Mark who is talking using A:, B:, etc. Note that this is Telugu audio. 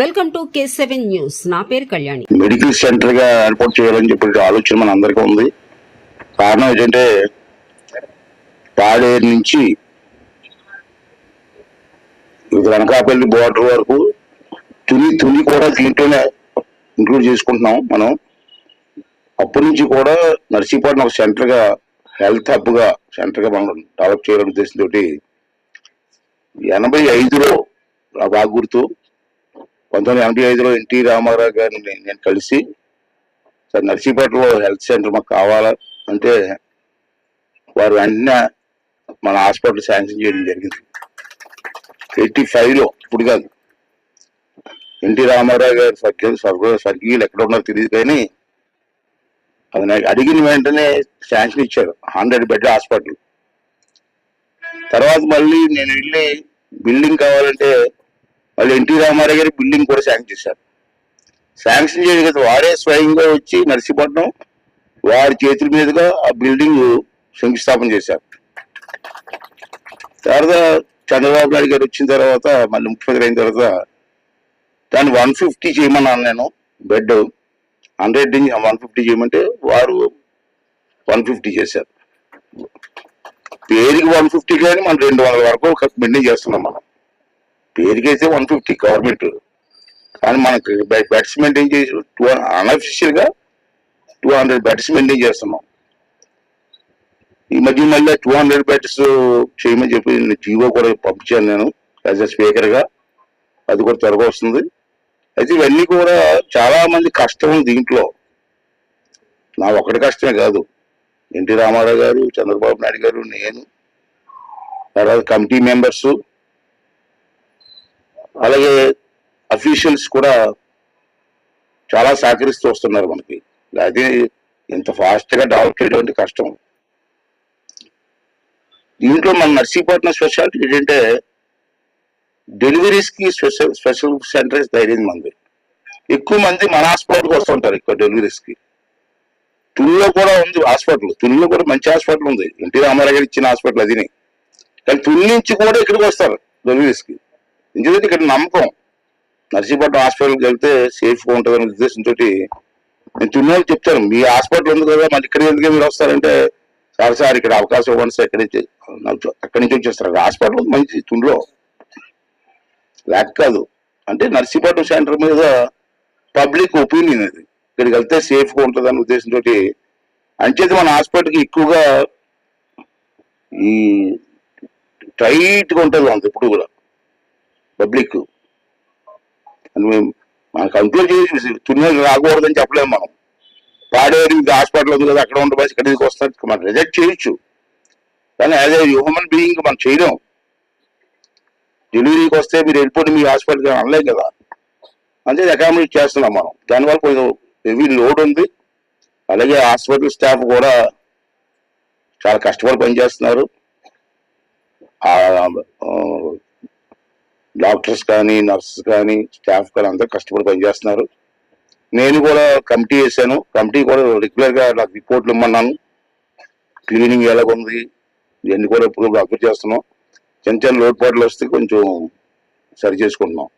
A: Welcome to K seven news. నా పేరు కళ్యాణి.
B: మెడికల్ సెంటర్గా ఏర్పాటు చేయాలని చెప్పి ఆలోచన మన అందరికీ ఉంది. కారణం ఏంటంటే పాడేరు నుంచి వెనకాపల్లి అనకాపల్లి బోర్డర్ వరకు తుని తుని కూడా దీంట్లోనే ఇంక్లూడ్ చేసుకుంటున్నాం మనం. అప్పటి నుంచి కూడా నర్సీపట్నం ఒక సెంటర్గా హెల్త్ హబ్గా సెంటర్గా మనం డెవలప్ చేయాలనే ఉద్దేశంతో ఎనభై ఐదులో నా బాగా గుర్తు పంతొమ్మిది ఎనభై ఐదులో ఎన్టీ రామారావు గారిని నేను- కలిసి సార్ నర్సీపేటలో హెల్త్ సెంటర్ మాకు కావాలా అంటే వారు వెంటనే మన హాస్పిటల్ శాంక్షన్ చేయడం జరిగింది. ఎయిటీ ఫైవ్లో ఇప్పుడు కాదు. ఎన్టీ రామారావు గారు స్వర్గీయ స్వర్గ స్వర్గీయులు ఎక్కడ ఉన్నారో తెలియదు కానీ అది నాకు అడిగిన వెంటనే శాంక్షన్ ఇచ్చారు హండ్రెడ్ బెడ్ హాస్పిటల్. తర్వాత మళ్ళీ నేను వెళ్ళి బిల్డింగ్ కావాలంటే వాళ్ళు ఎన్టీ రామారావు గారి బిల్డింగ్ కూడా శాంక్షన్ చేశారు. శాంక్షన్ చేయడం కదా వారే స్వయంగా వచ్చి నర్సీపట్నం వారి చేతుల మీదుగా ఆ బిల్డింగ్ శంకుస్థాపన చేశారు. తర్వాత చంద్రబాబు నాయుడు గారు వచ్చిన తర్వాత మళ్ళీ ముఖ్యమంత్రి అయిన తర్వాత దాన్ని వన్ ఫిఫ్టీ చేయమన్నాను నేను బెడ్ హండ్రెడ్ నుంచి వన్ ఫిఫ్టీ చేయమంటే వారు వన్ ఫిఫ్టీ చేశారు. పేరుకి వన్ ఫిఫ్టీ కానీ మనం రెండు వందల వరకు మెయింటైన్ చేస్తున్నాం మనం. పేరుకి వన్ ఫిఫ్టీ గవర్నమెంట్ కానీ మనకి బెడ్స్ మెయింటైన్ చేసి టూ అన్అఫిషియల్గా టూ హండ్రెడ్ బెడ్స్ మెయింటైన్ చేస్తున్నాం. ఈ మధ్య మళ్ళీ టూ హండ్రెడ్ బెడ్స్ చేయమని చెప్పి నేను జీవో కూడా పంపించాను నేను యాజ్ అ స్పీకర్గా అది కూడా త్వరగా వస్తుంది. అయితే ఇవన్నీ కూడా చాలామంది కష్టం దీంట్లో. నా ఒకటి కష్టమే కాదు. ఎన్టీ రామారావు గారు చంద్రబాబు నాయుడు గారు నేను తర్వాత కమిటీ మెంబర్స్ అలాగే అఫీషియల్స్ కూడా చాలా సహకరిస్తూ వస్తున్నారు మనకి. అది ఇంత ఫాస్ట్గా డెవలప్ చేయడం అంటే కష్టం. దీంట్లో మన నర్సీపట్నం స్పెషాలిటీ ఏంటంటే డెలివరీస్కి స్పెషల్ స్పెషల్ సెంటర్స్ ధైర్యం మంది ఎక్కువ మంది మన హాస్పిటల్కి వస్తుంటారు ఎక్కువ డెలివరీస్కి. తుల్లో కూడా ఉంది హాస్పిటల్. తుల్లో కూడా మంచి హాస్పిటల్ ఉంది. ఎన్టీ రామారావు గారు ఇచ్చిన హాస్పిటల్ అదిని. కానీ తుల్ నుంచి కూడా ఇక్కడికి వస్తారు డెలివరీస్కి. ఎందుకంటే ఇక్కడ నమ్మకం నర్సీపట్నం హాస్పిటల్కి వెళ్తే సేఫ్గా ఉంటుంది అనే ఉద్దేశంతో నేను తున్నోళ్ళు చెప్తాను. మీ హాస్పిటల్ ఉంది కదా మళ్ళీ ఇక్కడ ఎందుకు మీరు వస్తారంటే సార్ సార్ ఇక్కడ అవకాశం ఇవ్వండి సార్ ఇక్కడ నుంచి అక్కడి నుంచి వచ్చేస్తారు. హాస్పిటల్ మంచి తునిలో ల్యాక్ కాదు. అంటే నర్సీపట్నం సెంటర్ మీద పబ్లిక్ ఒపీనియన్ అది. ఇక్కడికి వెళ్తే సేఫ్గా ఉంటుంది అనే ఉద్దేశంతో అంచేది మన హాస్పిటల్కి ఎక్కువగా ఈ టైట్గా ఉంటుంది అంత ఇప్పుడు కూడా. పబ్లిక్ అని మేము మనం కంట్రోల్ చేసి తున్నది రాకూడదని చెప్పలేము మనం. పాడేరు హాస్పిటల్ ఉంది కదా అక్కడ ఉండే ఇక్కడ ఇక్కడికి వస్తారు మనం రిజెక్ట్ చేయొచ్చు. కానీ యాజ్ ఏ హ్యూమన్ బీయింగ్ మనం చేయలేం డెలివరీకి వస్తే మీరు వెళ్ళిపోండి మీ హాస్పిటల్కి అనలేం కదా. అంతే అకామిడేట్ చేస్తున్నాం మనం. దానివల్ల కొంచెం హెవీ లోడ్ ఉంది. అలాగే హాస్పిటల్ స్టాఫ్ కూడా చాలా కష్టపడి పనిచేస్తున్నారు. డాక్టర్స్ కానీ నర్సెస్ కానీ స్టాఫ్ కానీ అందరూ కష్టపడి పనిచేస్తున్నారు. నేను కూడా కమిటీ వేసాను కమిటీ కూడా రెగ్యులర్గా నాకు రిపోర్ట్లు ఇమ్మన్నాను. క్లీనింగ్ ఎలాగుంది ఇవన్నీ కూడా ఇప్పుడు అప్డేట్ చేస్తున్నాం. చిన్న చిన్న లోటుపాట్లు వస్తే కొంచెం సరి చేసుకుంటున్నాం.